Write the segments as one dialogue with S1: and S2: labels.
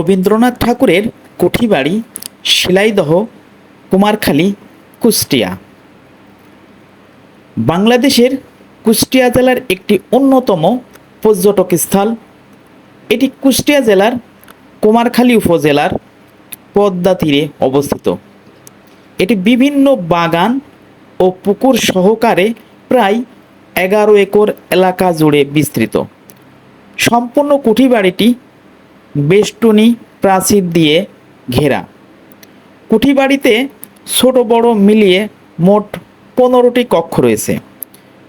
S1: রবীন্দ্রনাথ ঠাকুরের কুঠিবাড়ি, শিলাইদহ, কুমারখালী, কুষ্টিয়া। বাংলাদেশের কুষ্টিয়া জেলার একটি অন্যতম পর্যটক স্থল। এটি কুষ্টিয়া জেলার কুমারখালী উপজেলার পদ্মা তীরে অবস্থিত। এটি বিভিন্ন বাগান ও পুকুর সহকারে প্রায় এগারো একর এলাকা জুড়ে বিস্তৃত। সম্পূর্ণ কুঠিবাড়িটি বেষ্টনী প্রাচীর দিয়ে ঘেরা। কুঠিবাড়িতে ছোট বড় মিলিয়ে মোট পনেরোটি কক্ষ রয়েছে।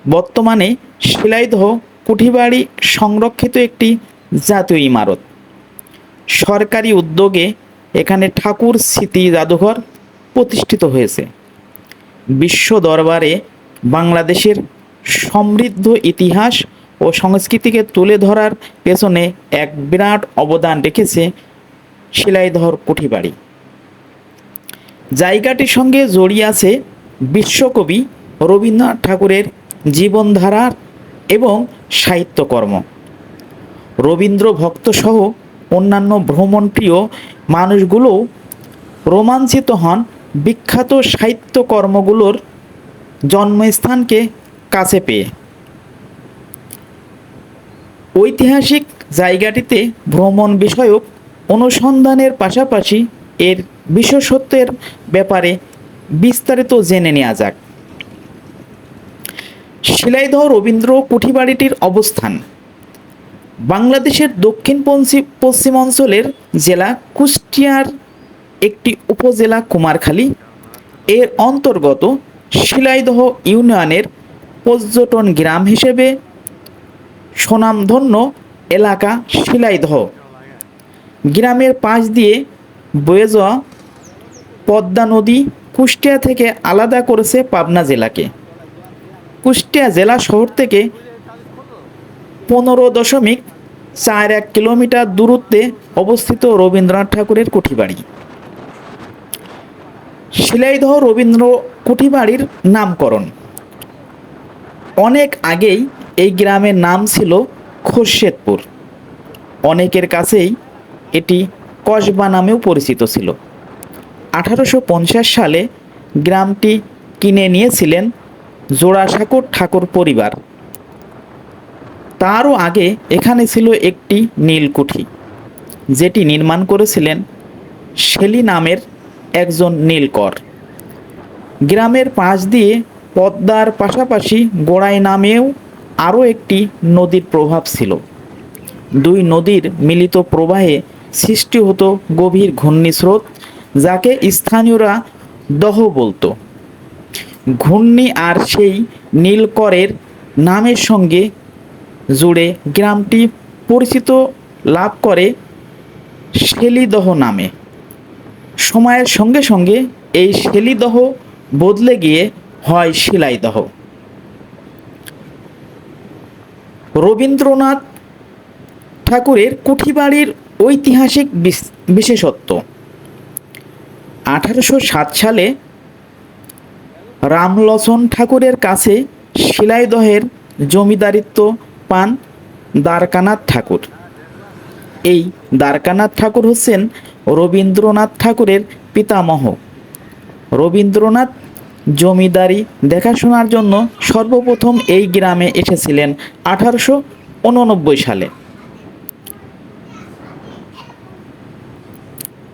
S1: বর্তমানে শিলাইদহ কুঠিবাড়ি সংরক্ষিত একটি জাতীয় ইমারত। সরকারি উদ্যোগে এখানে ঠাকুর স্মৃতি জাদুঘর প্রতিষ্ঠিত হয়েছে। বিশ্ব দরবারে বাংলাদেশের সমৃদ্ধ ইতিহাস ও সংস্কৃতিকে তুলে ধরার পেছনে এক বিরাট অবদান রেখেছে শিলাইধর কুঠিবাড়ি। জায়গাটির সঙ্গে জড়িয়ে আছে বিশ্বকবি রবীন্দ্রনাথ ঠাকুরের জীবনধারার এবং সাহিত্যকর্ম। রবীন্দ্র ভক্ত সহ অন্যান্য ভ্রমণপ্রিয় মানুষগুলোও রোমাঞ্চিত হন বিখ্যাত সাহিত্যকর্মগুলোর জন্মস্থানকে কাছে পেয়ে। ঐতিহাসিক জায়গাটিতে ভ্রমণ বিষয়ক অনুসন্ধানের পাশাপাশি এর বিশেষত্বের ব্যাপারে বিস্তারিত জেনে নেওয়া যাক। শিলাইদহ রবীন্দ্র কুঠিবাড়িটির অবস্থান। বাংলাদেশের দক্ষিণ পশ্চিম পশ্চিমাঞ্চলের জেলা কুষ্টিয়ার একটি উপজেলা কুমারখালী। এর অন্তর্গত শিলাইদহ ইউনিয়নের পর্যটন গ্রাম হিসেবে সুনামধন্য এলাকা শিলাইদহ। গ্রামের পাশ দিয়ে বয়ে যাওয়া পদ্মা নদী কুষ্টিয়া থেকে আলাদা করেছে পাবনা জেলাকে। কুষ্টিয়া জেলা শহর থেকে পনেরো দশমিক চার এক কিলোমিটার দূরত্বে অবস্থিত রবীন্দ্রনাথ ঠাকুরের কুঠিবাড়ি। শিলাইদহ রবীন্দ্র কুঠিবাড়ির নামকরণ। অনেক আগেই এই গ্রামের নাম ছিল খোরশেদপুর। অনেকের কাছেই এটি কসবা নামেও পরিচিত ছিল। আঠারোশো পঞ্চাশ সালে গ্রামটি কিনে নিয়েছিলেন জোড়াসাঁকোর ঠাকুর পরিবার। তারও আগে এখানে ছিল একটি নীলকুঠি, যেটি নির্মাণ করেছিলেন শেলি নামের একজন নীলকর। গ্রামের পাশ দিয়ে পদ্মার পাশাপাশি গোড়াই নামেও আরও একটি নদীর প্রভাব ছিল। দুই নদীর মিলিত প্রবাহে সৃষ্টি হতো গভীর ঘূর্ণিস্রোত, যাকে স্থানীয়রা দহ বলতো। ঘূর্ণি আর সেই নীলকরের নামের সঙ্গে জুড়ে গ্রামটি পরিচিত লাভ করে শেলিদহ নামে। সময়ের সঙ্গে সঙ্গে এই শেলিদহ বদলে গিয়ে হয় শিলাইদহ। রবীন্দ্রনাথ ঠাকুরের কুঠিবাড়ির ঐতিহাসিক বিশেষত্ব। আঠারোশো সাত সালে রামলোচন ঠাকুরের কাছে শিলাইদহের জমিদারিত্ব পান দ্বারকানাথ ঠাকুর। এই দ্বারকানাথ ঠাকুর হচ্ছেন রবীন্দ্রনাথ ঠাকুরের পিতামহ। রবীন্দ্রনাথ জমিদারি দেখাশোনার জন্য সর্বপ্রথম এই গ্রামে এসেছিলেন আঠারোশো উননব্বই সালে।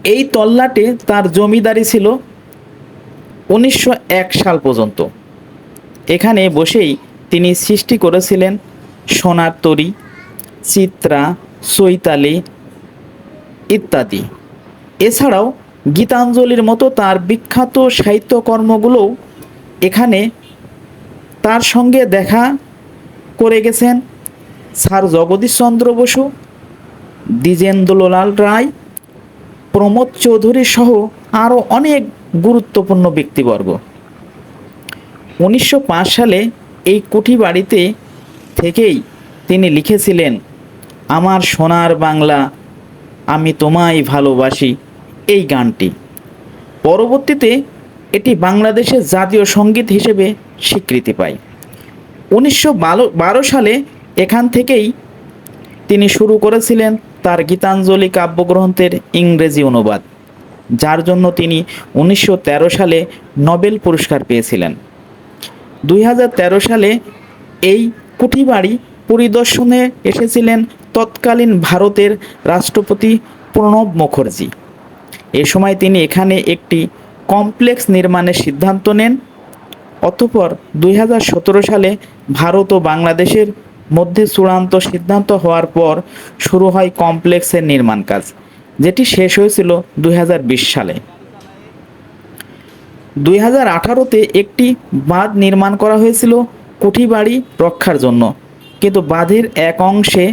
S1: এই তল্লাটে তার জমিদারি ছিল উনিশশো এক সাল পর্যন্ত। এখানে বসেই তিনি সৃষ্টি করেছিলেন সোনার তরী, চিত্রা, চৈতালি ইত্যাদি। এছাড়াও গীতাঞ্জলির মতো তার বিখ্যাত সাহিত্যকর্মগুলোও এখানে তার সঙ্গে দেখা করে গেছেন স্যার জগদীশচন্দ্র বসু, দ্বিজেন্দ্রলাল রায়, প্রমোদ চৌধুরী সহ আরও অনেক গুরুত্বপূর্ণ ব্যক্তিবর্গ। উনিশশো পাঁচ সালে এই কুঠি বাড়িতে থেকেই তিনি লিখেছিলেন, আমার সোনার বাংলা আমি তোমায় ভালোবাসি। এই গানটি। পরবর্তীতে এটি বাংলাদেশের জাতীয় সংগীত হিসেবে স্বীকৃতি পায়। উনিশশো বারো সালে এখান থেকেই তিনি শুরু করেছিলেন তার গীতাঞ্জলি কাব্যগ্রন্থের ইংরেজি অনুবাদ, যার জন্য তিনি উনিশশো তেরো সালে নোবেল পুরস্কার পেয়েছিলেন। দুই হাজার তেরো সালে এই কুঠিবাড়ি পরিদর্শনে এসেছিলেন তৎকালীন ভারতের রাষ্ট্রপতি প্রণব মুখার্জি। এ সময় তিনি এখানে একটি কমপ্লেক্স নির্মাণের সিদ্ধান্ত নেন। অতঃপর দুই সালে ভারত ও বাংলাদেশের মধ্যে চূড়ান্ত সিদ্ধান্ত হওয়ার পর শুরু হয় কমপ্লেক্সের নির্মাণ কাজ, যেটি শেষ হয়েছিল দুই হাজার বিশ সালে। দুই হাজার আঠারোতে একটি বাঁধ নির্মাণ করা হয়েছিল কুঠিবাড়ি রক্ষার জন্য, কিন্তু বাঁধের এক অংশে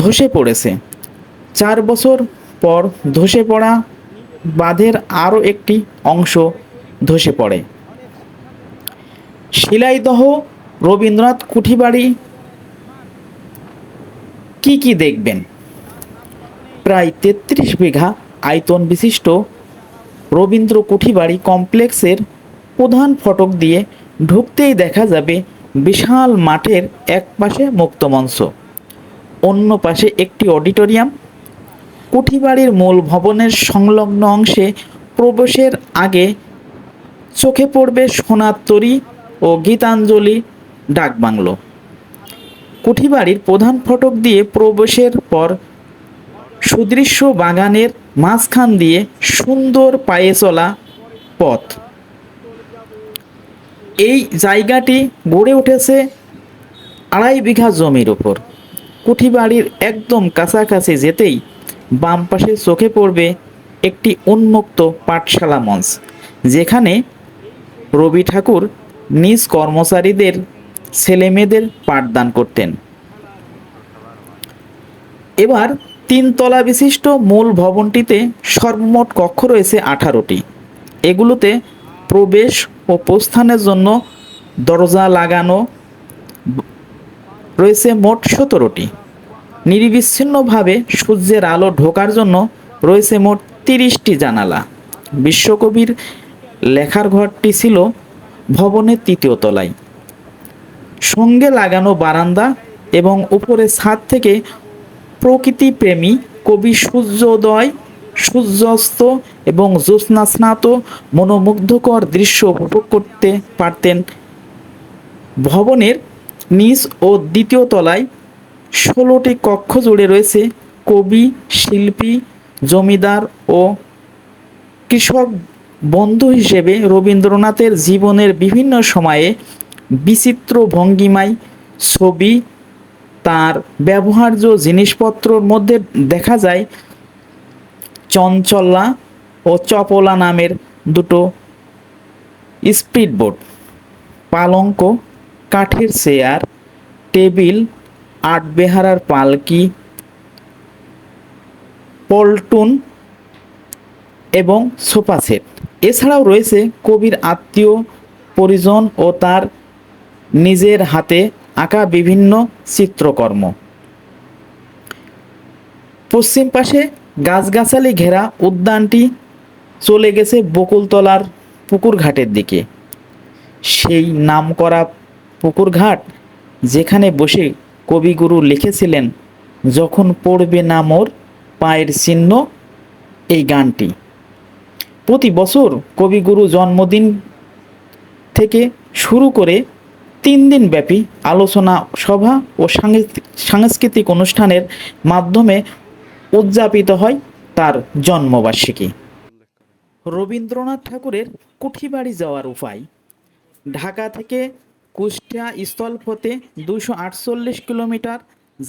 S1: ধসে পড়েছে। চার বছর পর ধসে পড়া বাঁধের আরও একটি অংশ ধসে পড়ে। শিলাইদহ, রবীন্দ্রনাথ কুঠিবাড়ি কি কি দেখবেন? প্রায় তেত্রিশ বিঘা আয়তন বিশিষ্ট রবীন্দ্র কুঠিবাড়ি কমপ্লেক্সের প্রধান ফটক দিয়ে ঢুকতেই দেখা যাবে বিশাল মাঠের এক পাশে মুক্তমঞ্চ অন্য পাশে একটি অডিটোরিয়াম কুঠিবাড়ির মূল ভবনের সংলগ্ন অংশে প্রবেশের আগে চোখে পড়বে সোনার তরী ও গীতাঞ্জলি ডাকবাংলো কুঠিবাড়ির প্রধান ফটক দিয়ে প্রবেশের পর সুদৃশ্য বাগানের মাঝখান দিয়ে সুন্দর পায়ে চলা পথ। এই জায়গাটি গড়ে উঠেছে আড়াই বিঘা জমির উপর। কুঠিবাড়ির একদম কাছাকাছি যেতেই বাম পাশে চোখে পড়বে একটি উন্মুক্ত পাঠশালা মঞ্চ, যেখানে রবি ঠাকুর নিজ কর্মচারীদের ছেলেমেয়েদের পাঠদান করতেন। এবার তিনতলা বিশিষ্ট মূল ভবনটিতে সর্বমোট কক্ষ রয়েছে আঠারোটি। এগুলোতে প্রবেশ ও প্রস্থানের জন্য দরজা লাগানো রয়েছে মোট সতেরোটি। নিরবিচ্ছিন্নভাবে সূর্যের আলো ঢোকার জন্য রয়েছে মোট তিরিশটি জানালা। বিশ্বকবির লেখার ঘরটি ছিল ভবনের তৃতীয় তলায়। সঙ্গে লাগানো বারান্দা এবং উপরে ছাদ থেকে প্রকৃতিপ্রেমী কবি সূর্যোদয়, সূর্যাস্ত এবং জ্যোৎস্না স্নাত মনোমুগ্ধকর দৃশ্য উপভোগ করতে পারতেন। ভবনের নিচ ও দ্বিতীয় তলায় ষোলোটি কক্ষ জুড়ে রয়েছে কবি, শিল্পী, জমিদার ও কৃষক বন্ধু হিসেবে রবীন্দ্রনাথের জীবনের বিভিন্ন সময়ে বিচিত্র ভঙ্গিমায় ছবি, তার ব্যবহার্য জিনিসপত্রর মধ্যে দেখা যায় চঞ্চলা ও চপলা নামের দুটো স্পিডবোট, পালঙ্ক, কাঠের চেয়ার, টেবিল আটবেহারার পালকি, পল্টুন এবং সোফা সেট এছাড়াও রয়েছে কবির আত্মীয়, পরিজন ও তার নিজের হাতে আঁকা বিভিন্ন চিত্রকর্ম। পশ্চিম পাশে গাছগাছালি ঘেরা উদ্যানটি চলে গেছে বকুলতলার পুকুর ঘাটের দিকে। সেই নামকরা পুকুর ঘাট যেখানে বসে কবিগুরু লিখেছিলেন, যখন পড়বে না মোর পায়ের চিহ্ন, এই গানটি। প্রতি বছর কবিগুরু জন্মদিন থেকে শুরু করে তিন দিন ব্যাপী আলোচনা সভা ও সাংস্কৃতিক- অনুষ্ঠানের মাধ্যমে উদযাপিত হয় তার জন্মবার্ষিকী। রবীন্দ্রনাথ ঠাকুরের কুঠিবাড়ি যাওয়ার উপায়। ঢাকা থেকে কুষ্টিয়া স্থলপথে দুশো আটচল্লিশ কিলোমিটার,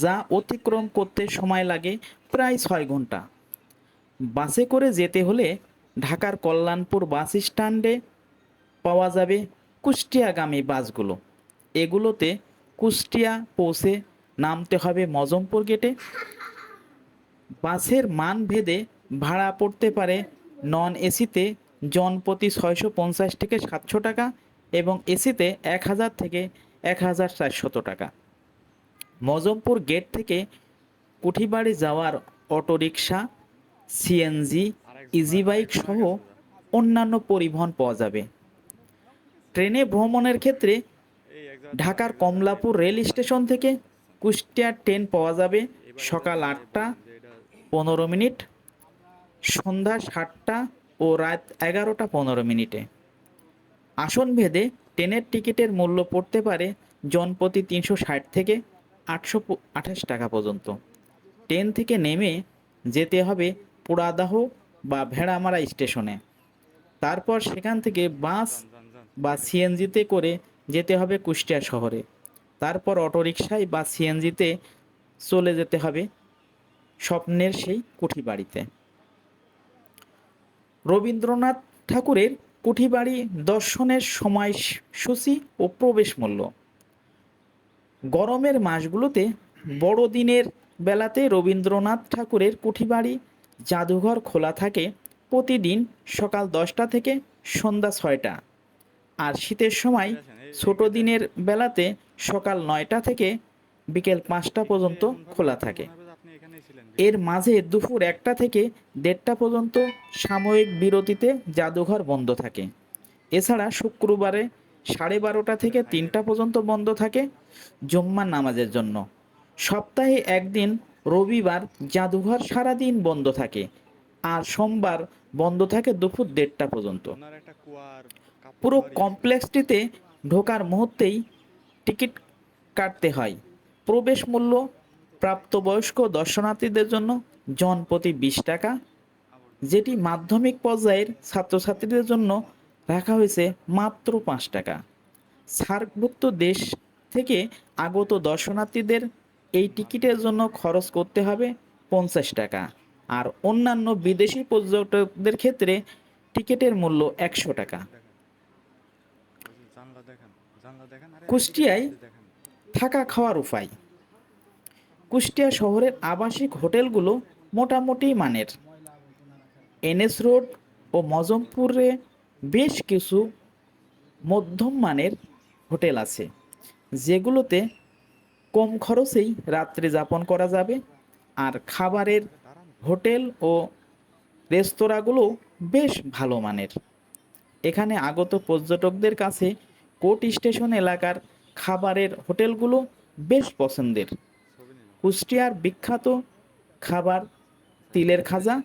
S1: যা অতিক্রম করতে সময় লাগে প্রায় ছয় ঘণ্টা। বাসে করে যেতে হলে ঢাকার কল্যাণপুর বাস স্ট্যান্ডে পাওয়া যাবে কুষ্টিয়াগামী বাসগুলো। এগুলোতে কুষ্টিয়া পৌঁছে নামতে হবে মজমপুর গেটে। বাসের মান ভেদে ভাড়া পড়তে পারে নন এসিতে, জনপ্রতি ছয়শো পঞ্চাশ থেকে সাতশো টাকা। এবং এসিতে এক হাজার থেকে এক হাজার চারশত টাকা। মজমপুর গেট থেকে কুঠিবাড়ি যাওয়ার অটোরিকশা, সিএনজি ইজি বাইক সহ অন্যান্য পরিবহন পাওয়া যাবে। ট্রেনে ভ্রমণের ক্ষেত্রে ঢাকার কমলাপুর রেল স্টেশন থেকে কুষ্টিয়ার ট্রেন পাওয়া যাবে সকাল আটটা পনেরো মিনিট, সন্ধ্যা সাতটা ও রাত এগারোটা পনেরো মিনিটে। আসন ভেদে ট্রেনের টিকিটের মূল্য পড়তে পারে জনপ্রতি তিনশো ষাট থেকে আটশো আঠাশ টাকা পর্যন্ত। ট্রেন থেকে নেমে যেতে হবে পোড়াদাহ বা ভেড়ামারা স্টেশনে। তারপর সেখান থেকে বাস বা সিএনজিতে করে যেতে হবে কুষ্টিয়া শহরে। তারপর অটোরিকশায় বা সিএনজিতে চলে যেতে হবে স্বপ্নের সেই কুঠি বাড়িতে রবীন্দ্রনাথ ঠাকুরের কুঠিবাড়ি দর্শনের সময়সূচি ও প্রবেশ মূল্য। গরমের মাসগুলোতে বড়দিনের বেলাতে রবীন্দ্রনাথ ঠাকুরের কুঠিবাড়ি জাদুঘর খোলা থাকে প্রতিদিন সকাল দশটা থেকে সন্ধ্যা ছয়টা। আর শীতের সময় ছোট দিনের বেলাতে সকাল নয়টা থেকে বিকেল পাঁচটা পর্যন্ত খোলা থাকে। এর মাঝে দুপুর একটা থেকে দেড়টা পর্যন্ত সাময়িক বিরতিতে জাদুঘর বন্ধ থাকে। এছাড়া শুক্রবারে সাড়ে বারোটা থেকে তিনটা পর্যন্ত বন্ধ থাকে জুম্মার নামাজের জন্য। সপ্তাহে একদিন রবিবার জাদুঘর সারাদিন বন্ধ থাকে আর সোমবার বন্ধ থাকে দুপুর দেড়টা পর্যন্ত। পুরো কমপ্লেক্সটিতে ঢোকার মুহূর্তেই টিকিট কাটতে হয়। প্রবেশ মূল্য প্রাপ্তবয়স্ক দর্শনার্থীদের জন্য জন প্রতি বিশ টাকা যেটি মাধ্যমিক পর্যায়ের ছাত্রছাত্রীদের জন্য রাখা হয়েছে মাত্র পাঁচ টাকা। সার্কভুক্ত দেশ থেকে আগত দর্শনার্থীদের এই টিকিটের জন্য খরচ করতে হবে পঞ্চাশ টাকা আর অন্যান্য বিদেশি পর্যটকদের ক্ষেত্রে টিকিটের মূল্য একশো টাকা। কুষ্টিয়ায় থাকা খাওয়ার উপায়। কুষ্টিয়া শহরের আবাসিক হোটেলগুলো মোটামুটি মানের। এনএস রোড ও মজমপুরে বেশ কিছু মধ্যম মানের হোটেল আছে, যেগুলোতে কম খরচেই রাত্রি যাপন করা যাবে আর খাবারের হোটেল ও রেস্তোরাঁগুলো বেশ ভালো মানের। এখানে আগত পর্যটকদের কাছে কোর্ট স্টেশন এলাকার খাবারের হোটেলগুলো বেশ পছন্দের। কুষ্টিয়ার বিখ্যাত খাবার তিলের খাজা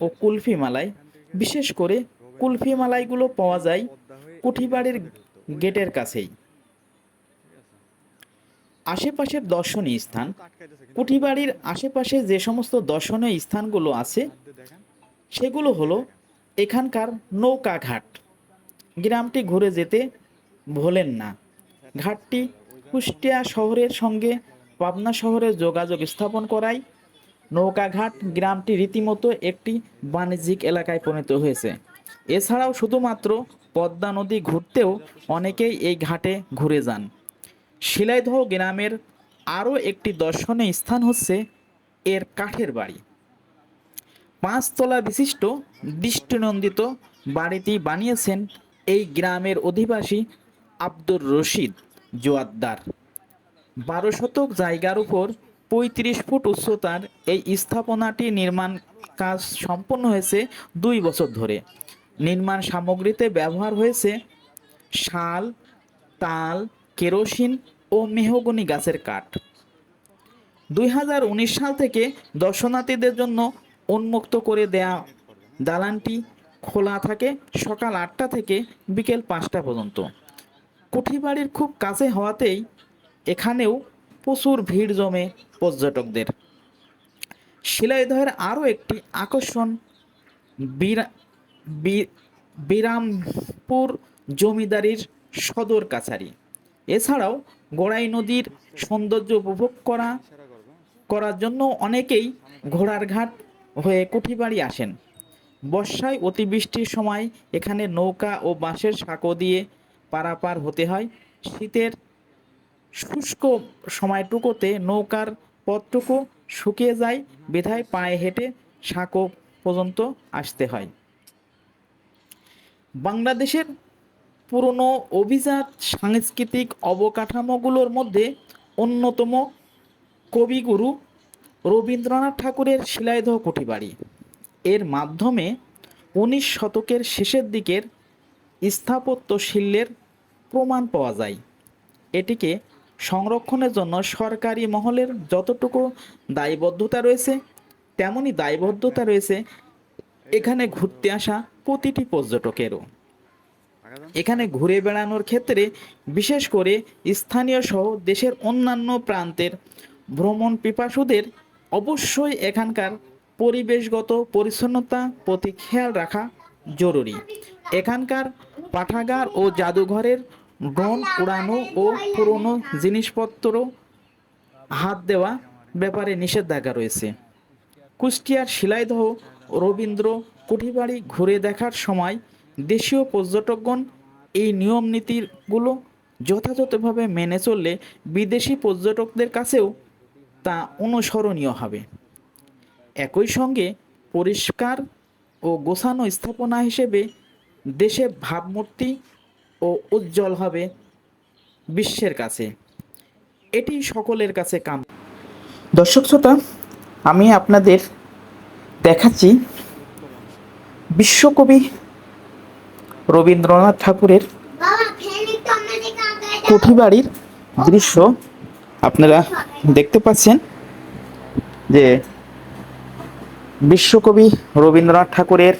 S1: ও কুলফি মালাই। বিশেষ করে কুলফি মালাইগুলো পাওয়া যায় কুঠিবাড়ির গেটের কাছেই। আশেপাশের দর্শনীয় স্থান। কুঠিবাড়ির আশেপাশে যে সমস্ত দর্শনীয় স্থানগুলো আছে, সেগুলো হলো এখানকার নৌকা ঘাট গ্রামটি ঘুরে যেতে ভোলেন না। ঘাটটি কুষ্টিয়া শহরের সঙ্গে পাবনা শহরে যোগাযোগ স্থাপন করায় নৌকাঘাট গ্রামটি রীতিমতো একটি বাণিজ্যিক এলাকায় পরিণত হয়েছে। এছাড়াও শুধুমাত্র পদ্মা নদী ঘুরতেও অনেকেই এই ঘাটে ঘুরে যান। শিলাইদহ গ্রামের আরও একটি দর্শনীয় স্থান হচ্ছে এর কাঠের বাড়ি। পাঁচতলা বিশিষ্ট দৃষ্টিনন্দিত বাড়িটি বানিয়েছেন এই গ্রামের অধিবাসী আব্দুর রশিদ জোয়াদ্দার। বারো শতক জায়গার উপর পঁয়ত্রিশ ফুট উচ্চতার এই স্থাপনাটি নির্মাণ কাজ সম্পন্ন হয়েছে দুই বছর ধরে। নির্মাণ সামগ্রীতে ব্যবহার হয়েছে শাল, তাল, কেরোসিন ও মেহগনি গাছের কাঠ। দুই হাজার উনিশ সাল থেকে দর্শনার্থীদের জন্য উন্মুক্ত করে দেয়া দালানটি খোলা থাকে সকাল আটটা থেকে বিকেল পাঁচটা পর্যন্ত। কুঠিবাড়ির খুব কাছে হওয়াতেই এখানেও প্রচুর ভিড় জমে পর্যটকদের। শিলাইদহের আরও একটি আকর্ষণ বিরা- বিরামপুর জমিদারির সদর কাছারি। এছাড়াও গোড়াই নদীর সৌন্দর্য উপভোগ করা করার জন্য অনেকেই ঘোড়ার ঘাট হয়ে কুঠিবাড়ি আসেন। বর্ষায় অতিবৃষ্টির সময় এখানে নৌকা ও বাঁশের সাঁকো দিয়ে পারাপার হতে হয়। শীতের শুষ্ক সময়টুকুতে নৌকার পথটুকু শুকিয়ে যায়, বেধায় পায়ে হেঁটে সাঁকো পর্যন্ত আসতে হয়। বাংলাদেশের পুরনো অভিজাত সাংস্কৃতিক অবকাঠামোগুলোর মধ্যে অন্যতম কবিগুরু রবীন্দ্রনাথ ঠাকুরের শিলাইদহ কুঠিবাড়ি। এর মাধ্যমে উনিশ শতকের শেষের দিকের স্থাপত্য শিল্পের প্রমাণ পাওয়া যায়। এটিকে সংরক্ষণের জন্য সরকারি মহলের যতটুকু দায়বদ্ধতা রয়েছে তেমনই দায়বদ্ধতা রয়েছে এখানে ঘুরতে আসা প্রতিটি পর্যটকেরও। এখানে ঘুরে বেড়ানোর ক্ষেত্রে বিশেষ করে স্থানীয় সহ দেশের অন্যান্য প্রান্তের ভ্রমণ পিপাসুদের অবশ্যই এখানকার পরিবেশগত পরিচ্ছন্নতা প্রতি খেয়াল রাখা জরুরি। এখানকার পাঠাগার ও জাদুঘরের ড্রোন উড়ানো ও পুরনো জিনিসপত্র হাত দেওয়া ব্যাপারে নিষেধাজ্ঞা রয়েছে। কুষ্টিয়ার শিলাইদহ রবীন্দ্র কুঠিবাড়ি ঘুরে দেখার সময় দেশীয় পর্যটকগণ এই নিয়ম নীতিগুলো যথাযথভাবে মেনে চললে বিদেশি পর্যটকদের কাছেও তা অনুসরণীয় হবে। একই সঙ্গে পরিষ্কার ও গোছানো স্থাপনা হিসেবে দেশে ভাবমূর্তি ও উজ্জ্বল হবে বিশ্বের কাছে। এটি সকলের কাছে কাম। দর্শক শ্রোতা আমি আপনাদের দেখাচ্ছি বিশ্বকবি রবীন্দ্রনাথ ঠাকুরের কুঠিবাড়ির দৃশ্য। আপনারা দেখতে পাচ্ছেন যে বিশ্বকবি রবীন্দ্রনাথ ঠাকুরের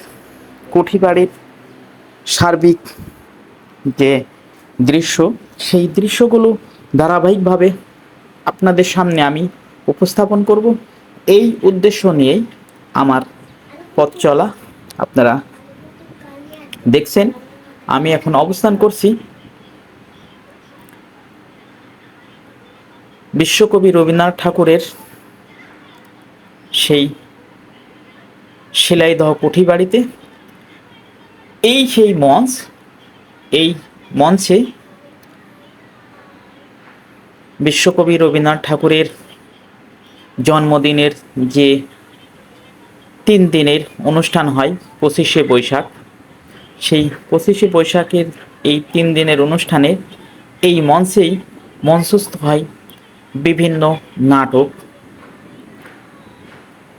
S1: কুঠিবাড়ির সার্বিক যে দৃশ্য, সেই দৃশ্যগুলো ধারাবাহিকভাবে আপনাদের সামনে আমি উপস্থাপন করব। এই উদ্দেশ্য নিয়েই আমার পথ চলা। আপনারা দেখছেন, আমি এখন অবস্থান করছি বিশ্বকবি রবীন্দ্রনাথ ঠাকুরের সেই সেলাইদহ কুঠি বাড়িতে এই সেই মঞ্চ এই মঞ্চে বিশ্বকবি রবীন্দ্রনাথ ঠাকুরের জন্মদিনের যে তিন দিনের অনুষ্ঠান হয়, পঁচিশে বৈশাখ। সেই পঁচিশে বৈশাখের এই তিন দিনের অনুষ্ঠানে এই মঞ্চেই মঞ্চস্থ হয় বিভিন্ন নাটক।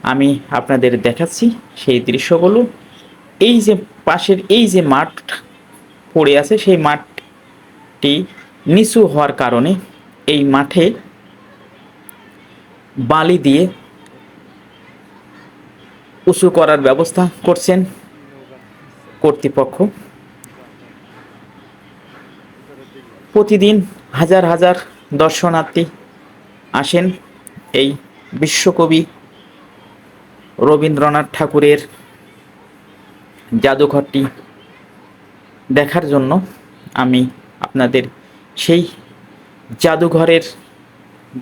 S1: আমি আপনাদের দেখাচ্ছি সেই দৃশ্যগুলো। এই যে পাশের এই যে মাঠ পড়ে আছে, সেই মাঠটি নিচু হওয়ার কারণে এই মাঠে বালি দিয়ে উঁচু করার ব্যবস্থা করছেন কর্তৃপক্ষ। প্রতিদিন হাজার হাজার দর্শনার্থী আসেন এই বিশ্বকবি রবীন্দ্রনাথ ঠাকুরের জাদুঘরটি দেখার জন্য আমি আপনাদের সেই জাদুঘরের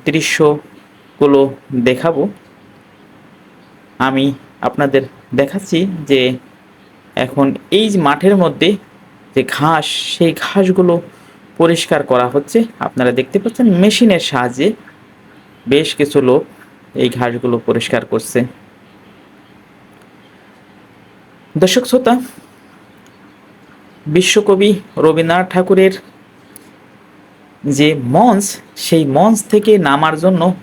S1: দৃশ্যগুলো দেখাবো। আমি আপনাদের দেখাচ্ছি যে এখন এই মাঠের মধ্যে যে ঘাস, সেই ঘাসগুলো পরিষ্কার করা হচ্ছে। আপনারা দেখতে পাচ্ছেন মেশিনের সাহায্যে বেশ কিছু লোক এই ঘাসগুলো পরিষ্কার করছে। দর্শক, শ্রোতা বিশ্বকবি রবীন্দ্রনাথ ঠাকুরের যে মঞ্চ, সেই মঞ্চ থেকে নামার জন্য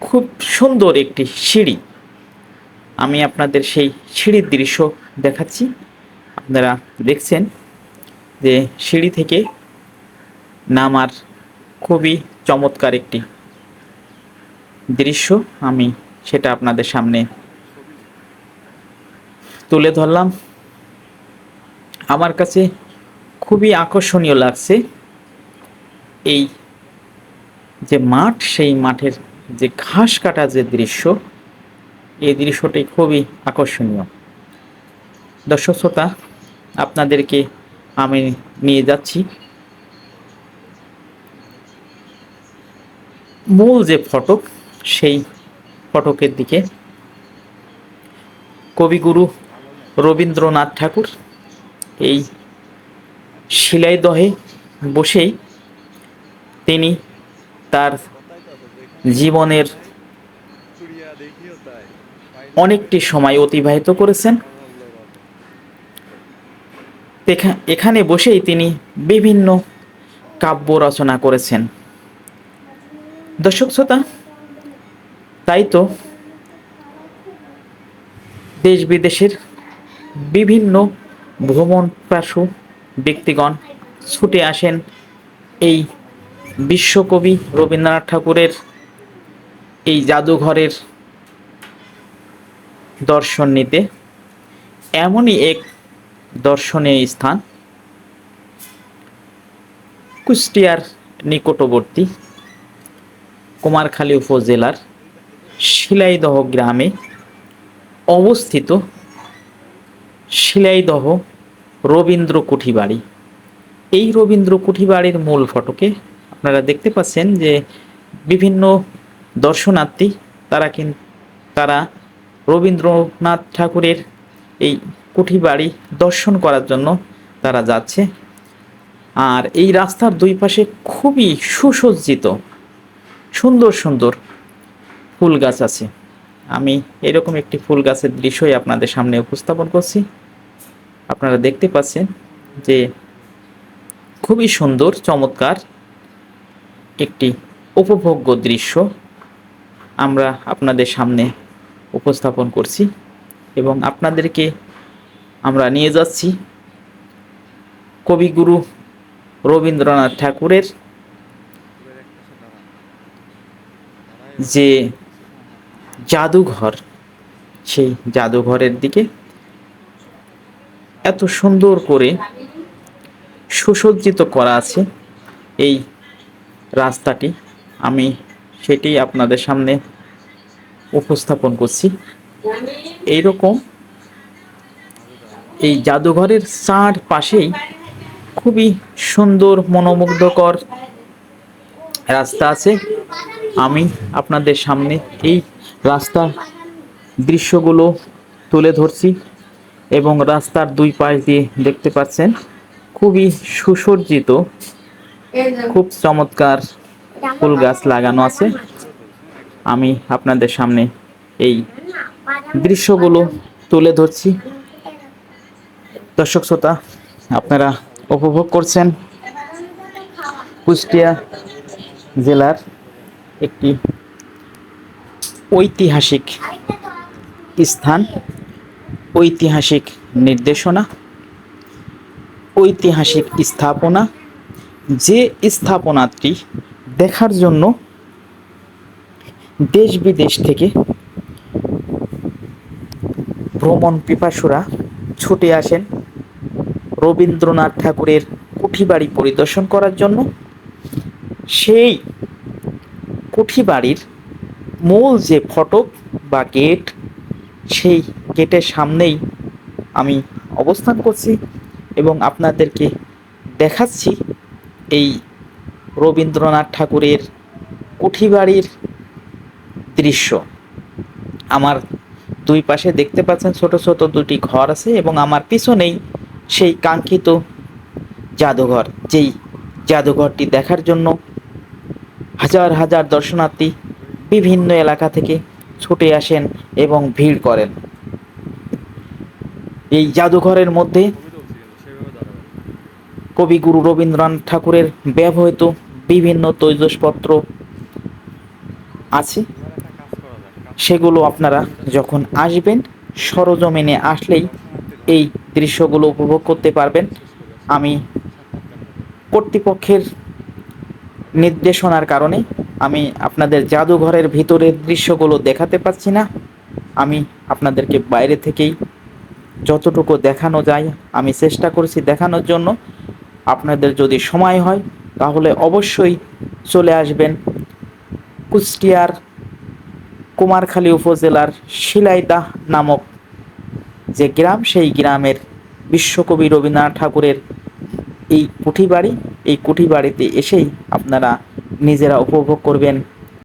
S1: খুব সুন্দর একটি সিঁড়ি। আমি আপনাদের সেই সিঁড়ির দৃশ্য দেখাচ্ছি। আপনারা দেখছেন যে সিঁড়ি থেকে নামার খুবই চমৎকার একটি দৃশ্য। আমি সেটা আপনাদের সামনে তুলে ধরলাম। আমার কাছে খুবই আকর্ষণীয় লাগছে এই যে মাঠ, সেই মাঠের যে ঘাস কাটা যে দৃশ্য, এই দৃশ্যটি খুবই আকর্ষণীয়। দর্শক শ্রোতা, আপনাদেরকে আমি নিয়ে যাচ্ছি। মূল যে ফটক, সেই ফটকের দিকে কবিগুরু রবীন্দ্রনাথ ঠাকুর এই শিলাইদহে বসেই তিনি তার জীবনের অনেকটি সময় অতিবাহিত করেছেন। এখানে বসেই তিনি বিভিন্ন কাব্য রচনা করেছেন। দর্শক শ্রোতা, তাই তো দেশ বিদেশের বিভিন্ন ভ্রমণ প্রাসু ব্যক্তিগণ ছুটে আসেন এই বিশ্বকবি রবীন্দ্রনাথ ঠাকুরের এই জাদুঘরের দর্শন নিতে। এমনই এক দর্শনীয় স্থান, কুষ্টিয়ার নিকটবর্তী কুমারখালী উপজেলার শিলাইদহ গ্রামে অবস্থিত শিলাইদহ রবীন্দ্র কুঠিবাড়ি। এই রবীন্দ্র কুঠিবাড়ির মূল ফটকে আপনারা দেখতে পাচ্ছেন যে বিভিন্ন দর্শনার্থী তারা কিন্তু তারা রবীন্দ্রনাথ ঠাকুরের এই কুঠিবাড়ি দর্শন করার জন্য তারা যাচ্ছে। আর এই রাস্তার দুই পাশে খুবই সুসজ্জিত, সুন্দর সুন্দর ফুল গাছ আছে। আমি এরকম একটি ফুল গাছের দৃশ্যই আপনাদের সামনে উপস্থাপন করছি। আপনারা দেখতে পাচ্ছেন যে খুবই সুন্দর, চমৎকার একটি উপভোগ্য দৃশ্য আমরা আপনাদের সামনে উপস্থাপন করছি এবং আপনাদেরকে আমরা নিয়ে যাচ্ছি কবিগুরু রবীন্দ্রনাথ ঠাকুরের যে জাদুঘর, সেই জাদুঘরের দিকে এত সুন্দর করে সুসজ্জিত করা আছে এই রাস্তাটি। আমি সেটি আপনাদের সামনে উপস্থাপন করছি। এইরকম এই জাদুঘরের চার পাশেই খুবই সুন্দর মনোমুগ্ধকর রাস্তা আছে। আমি আপনাদের সামনে এই রাস্তার দৃশ্যগুলো তুলে ধরছি। এবং রাস্তার দুই পাশ দিয়ে দেখতে পাচ্ছেন খুবই সুসজ্জিত খুব চমৎকার ফুল গাছ লাগানো আছে। আমি আপনাদের সামনে এই দৃশ্যগুলো তুলে ধরছি। দর্শক শ্রোতা আপনারা উপভোগ করছেন কুষ্টিয়া জেলার একটি ঐতিহাসিক স্থান। ঐতিহাসিক নির্দেশনা, ঐতিহাসিক স্থাপনা, যে স্থাপনাটি দেখার জন্য দেশ বিদেশ থেকে ভ্রমণ পিপাসুরা ছুটে আসেন রবীন্দ্রনাথ ঠাকুরের কুঠিবাড়ি পরিদর্শন করার জন্য। সেই কুঠিবাড়ির মূল যে ফটক বা গেট, সেই গেটের সামনেই আমি অবস্থান করছি এবং আপনাদেরকে দেখাচ্ছি এই রবীন্দ্রনাথ ঠাকুরের কুঠিবাড়ির দৃশ্য। আমার দুই পাশে দেখতে পাচ্ছেন ছোট ছোট দুটি ঘর আছে এবং আমার পিছনেই সেই কাঙ্ক্ষিত জাদুঘর, যেই জাদুঘরটি দেখার জন্য হাজার হাজার দর্শনার্থী বিভিন্ন এলাকা থেকে ছুটে আসেন এবং ভিড় করেন। এই জাদুঘরের মধ্যে কবিগুরু রবীন্দ্রনাথ ঠাকুরের ব্যবহৃত বিভিন্ন তৈজসপত্র আছে। সেগুলো আপনারা যখন আসবেন, সরজমিনে আসলেই এই দৃশ্যগুলো উপভোগ করতে পারবেন। আমি কর্তৃপক্ষের নির্দেশনার কারণে আমি আপনাদের জাদুঘরের ভিতরের দৃশ্যগুলো দেখাতে পাচ্ছি না। আমি আপনাদেরকে বাইরে থেকেই যতটুকু দেখানো যায়, আমি চেষ্টা করছি দেখানোর জন্য। আপনাদের যদি সময় হয়, তাহলে অবশ্যই চলে আসবেন কুষ্টিয়ার কুমারখালী উপজেলার শিলাইদাহ নামক যে গ্রাম, সেই গ্রামের বিশ্বকবি রবীন্দ্রনাথ ঠাকুরের এই কুঠিবাড়ি। এই কুঠিবাড়িতে এসেই আপনারা নিজেরা উপভোগ করবেন